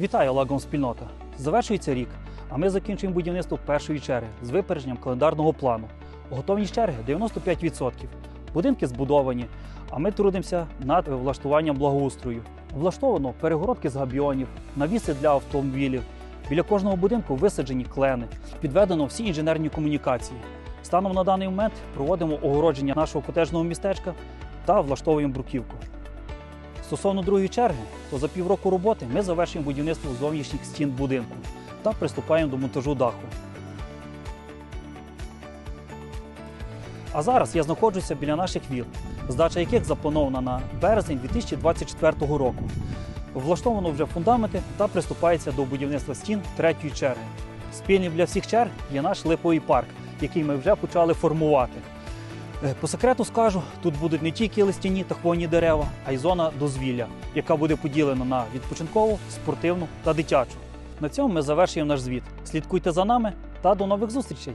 Вітаю лагом спільнота! Завершується рік, а ми закінчуємо будівництво першої черги з випередженням календарного плану. Готовність черги 95%. Будинки збудовані, а ми трудимося над влаштуванням благоустрою. Влаштовано перегородки з габіонів, навіси для автомобілів. Біля кожного будинку висаджені клени, підведено всі інженерні комунікації. Станом на даний момент проводимо огородження нашого котежного містечка та влаштовуємо бруківку. Стосовно другої черги, то за півроку роботи ми завершуємо будівництво зовнішніх стін будинку та приступаємо до монтажу даху. А зараз я знаходжуся біля наших віл, здача яких запланована на березень 2024 року. Влаштовано вже фундаменти та приступається до будівництва стін третьої черги. Спільним для всіх черг є наш липовий парк, який ми вже почали формувати. Е, По секрету скажу, тут будуть не тільки листяні та хвойні дерева, а й зона дозвілля, яка буде поділена на відпочинкову, спортивну та дитячу. На цьому ми завершуємо наш звіт. Слідкуйте за нами та до нових зустрічей!